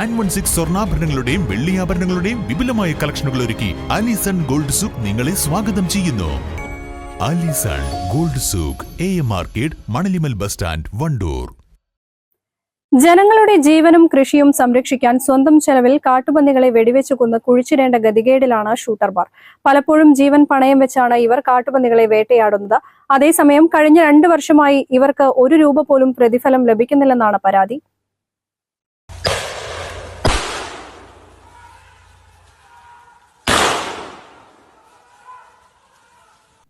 Nine one six സ്വർണാഭരണങ്ങളുടെയും വെള്ളിയാഭരണങ്ങളുടെയും വിപുലമായ കളക്ഷനുകൾ ഒരുക്കി അലിസൺ ഗോൾഡ് സൂക്ക് നിങ്ങളെ സ്വാഗതം ചെയ്യുന്നു. Alison gold souk A M market Manalimal bus stand Wandoor. ജനങ്ങളുടെ ജീവനും കൃഷിയും സംരക്ഷിക്കാൻ സ്വന്തം ചെലവിൽ കാട്ടുപന്നികളെ വെടിവെച്ചു കൊന്ന് കുഴിച്ചിടേണ്ട ഗതികേടിലാണ് ഷൂട്ടർമാർ. പലപ്പോഴും ജീവൻ പണയം വെച്ചാണ് ഇവർ കാട്ടുപന്നികളെ വേട്ടയാടുന്നത്. അതേസമയം കഴിഞ്ഞ രണ്ടു വർഷമായി ഇവർക്ക് ഒരു രൂപ പോലും പ്രതിഫലം ലഭിക്കുന്നില്ലെന്നാണ് പരാതി.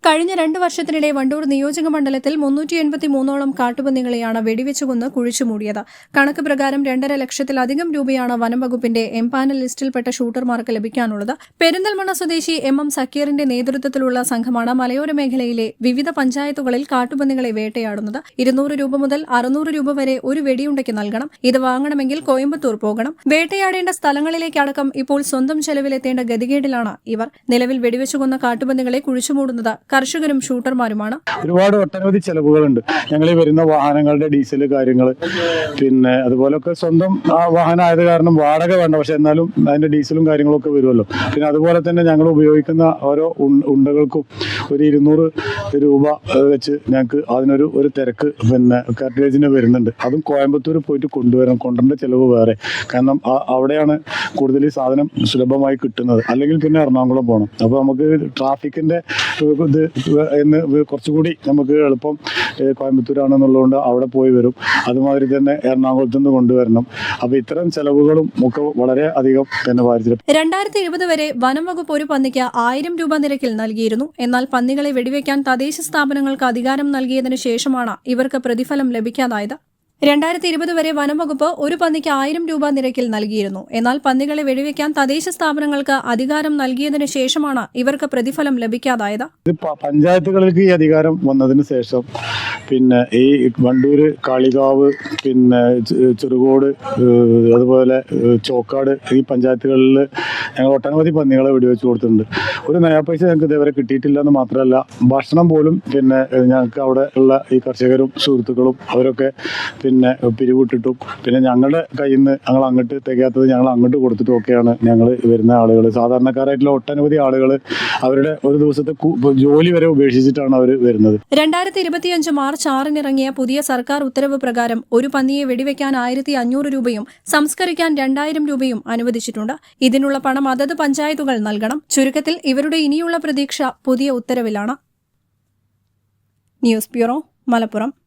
കഴിഞ്ഞ രണ്ട് വർഷത്തിനിടെ വണ്ടൂർ നിയോജക മണ്ഡലത്തിൽ മുന്നൂറ്റി എൺപത്തി മൂന്നോളം കാട്ടുപന്നികളെയാണ് വെടിവെച്ചുകൊന്ന് കുഴിച്ചു മൂടിയത് കണക്ക് പ്രകാരം രണ്ടര ലക്ഷത്തിലധികം രൂപയാണ് വനംവകുപ്പിന്റെ എംപാനൽ ലിസ്റ്റിൽപ്പെട്ട ഷൂട്ടർമാർക്ക് ലഭിക്കാനുള്ളത്. പെരിന്തൽമണ്ണ സ്വദേശി എം എം സക്കീറിന്റെ നേതൃത്വത്തിലുള്ള സംഘമാണ് മലയോര മേഖലയിലെ വിവിധ പഞ്ചായത്തുകളിൽ കാട്ടുപന്നികളെ വേട്ടയാടുന്നത്. ഇരുന്നൂറ് രൂപ മുതൽ അറുന്നൂറ് രൂപ വരെ ഒരു വെടിയുണ്ടയ്ക്ക് നൽകണം. ഇത് വാങ്ങണമെങ്കിൽ കോയമ്പത്തൂർ പോകണം. വേട്ടയാടേണ്ട സ്ഥലങ്ങളിലേക്കടക്കം ഇപ്പോൾ സ്വന്തം ചെലവിലെത്തേണ്ട ഗതികേടിലാണ് ഇവർ. നിലവിൽ വെടിവെച്ചുകൊന്ന കാട്ടുപന്നികളെ കുഴിച്ചുമൂടുന്നത് കർഷകരും ഷൂട്ടർമാരുമാണ്. ഒരുപാട് ഒട്ടനവധി ചെലവുകളുണ്ട്. ഞങ്ങൾ ഈ വരുന്ന വാഹനങ്ങളുടെ ഡീസൽ കാര്യങ്ങൾ പിന്നെ അതുപോലൊക്കെ സ്വന്തം വാഹനം ആയത് കാരണം വാടക വേണ്ട. പക്ഷെ എന്നാലും അതിന്റെ ഡീസലും കാര്യങ്ങളൊക്കെ വരുമല്ലോ. പിന്നെ അതുപോലെ തന്നെ ഞങ്ങൾ ഉപയോഗിക്കുന്ന ഓരോ ഉണ്ടകൾക്കും ഒരു ഇരുന്നൂറ് രൂപ വെച്ച് ഞങ്ങൾക്ക് അതിനൊരു ഒരു തിരക്ക് പിന്നെ കർട്ടേജിന് വരുന്നുണ്ട്. അതും കോയമ്പത്തൂർ പോയിട്ട് കൊണ്ടുവരണം. കൊണ്ടുവരേണ്ട ചെലവ് വേറെ. കാരണം അവിടെയാണ് കൂടുതൽ സാധനം സുലഭമായി കിട്ടുന്നത്. അല്ലെങ്കിൽ പിന്നെ എറണാകുളം പോകണം. അപ്പോൾ നമുക്ക് ട്രാഫിക്കിന്റെ ഇത് എന്ന് കുറച്ചുകൂടി നമുക്ക് എളുപ്പം കോയമ്പത്തൂരാണെന്നുള്ളതുകൊണ്ട് അവിടെ പോയി വരും. അതുമാതിരി തന്നെ എറണാകുളത്ത് നിന്ന് കൊണ്ടുവരണം. അപ്പോൾ ഇത്തരം ചെലവുകളും ഒക്കെ വളരെ അധികം തന്നെ ബാധിച്ചിട്ടുണ്ട്. രണ്ടായിരത്തി ഇരുപത് വരെ വനം വകുപ്പ് ഒരു പന്നിക്ക് ആയിരം രൂപ നിരക്കിൽ നൽകിയിരുന്നു. എന്നാൽ പന്നികളെ വെടിവെക്കാൻ തദ്ദേശ സ്ഥാപനങ്ങൾക്ക് അധികാരം നൽകിയതിനു ശേഷമാണ് ഇവർക്ക് പ്രതിഫലം ലഭിക്കാതായത്. രണ്ടായിരത്തി ഇരുപത് വരെ വനംവകുപ്പ് ഒരു പന്നിക്ക് ആയിരം രൂപ നിരക്കിൽ നൽകിയിരുന്നു. എന്നാൽ പന്നികളെ വെടിവെക്കാൻ തദ്ദേശ സ്ഥാപനങ്ങൾക്ക് അധികാരം നൽകിയതിനു ശേഷമാണ് ഇവർക്ക് പ്രതിഫലം ലഭിക്കാതായത്. പഞ്ചായത്തുകൾക്ക് ഈ അധികാരം വന്നതിന് ശേഷം പിന്നെ ഈ വണ്ടൂര് കാളികാവ് പിന്നെ ചെറുകോട് അതുപോലെ ചോക്കാട് ഈ പഞ്ചായത്തുകളിൽ ഞങ്ങൾ ഒട്ടനവധി പന്നികളെ വെടിവെച്ച് കൊടുത്തിട്ടുണ്ട്. ഒരു നയാ പൈസ ഞങ്ങൾക്ക് ഇതേവരെ കിട്ടിയിട്ടില്ല എന്ന് മാത്രമല്ല ഭക്ഷണം പോലും പിന്നെ ഞങ്ങൾക്ക് അവിടെ ഉള്ള ഈ കർഷകരും സുഹൃത്തുക്കളും അവരൊക്കെ പിന്നെ പിരിവിട്ടിട്ടും പിന്നെ ഞങ്ങളുടെ കയ്യിൽ നിന്ന് ഞങ്ങൾ അങ്ങോട്ട് തികയാത്തത് ഞങ്ങൾ അങ്ങോട്ട് കൊടുത്തിട്ടും ഒക്കെയാണ് ഞങ്ങൾ വരുന്ന ആളുകൾ. സാധാരണക്കാരായിട്ടുള്ള ഒട്ടനവധി ആളുകൾ അവരുടെ ഒരു ദിവസത്തെ ജോലി വരെ ഉപേക്ഷിച്ചിട്ടാണ് അവർ വരുന്നത്. രണ്ടായിരത്തി ഇരുപത്തിയഞ്ച് മാർച്ച് ആറിന് ഇറങ്ങിയ പുതിയ സർക്കാർ ഉത്തരവ് പ്രകാരം ഒരു പന്നിയെ വെടിവെക്കാൻ ആയിരത്തി അഞ്ഞൂറ് രൂപയും സംസ്കരിക്കാൻ രണ്ടായിരം രൂപയും അനുവദിച്ചിട്ടുണ്ട്. ഇതിനുള്ള പണം അതത് പഞ്ചായത്തുകൾ നൽകണം. ചുരുക്കത്തിൽ ഇവരുടെ ഇനിയുള്ള പ്രതീക്ഷ പുതിയ ഉത്തരവിലാണ്. News bureau Malappuram.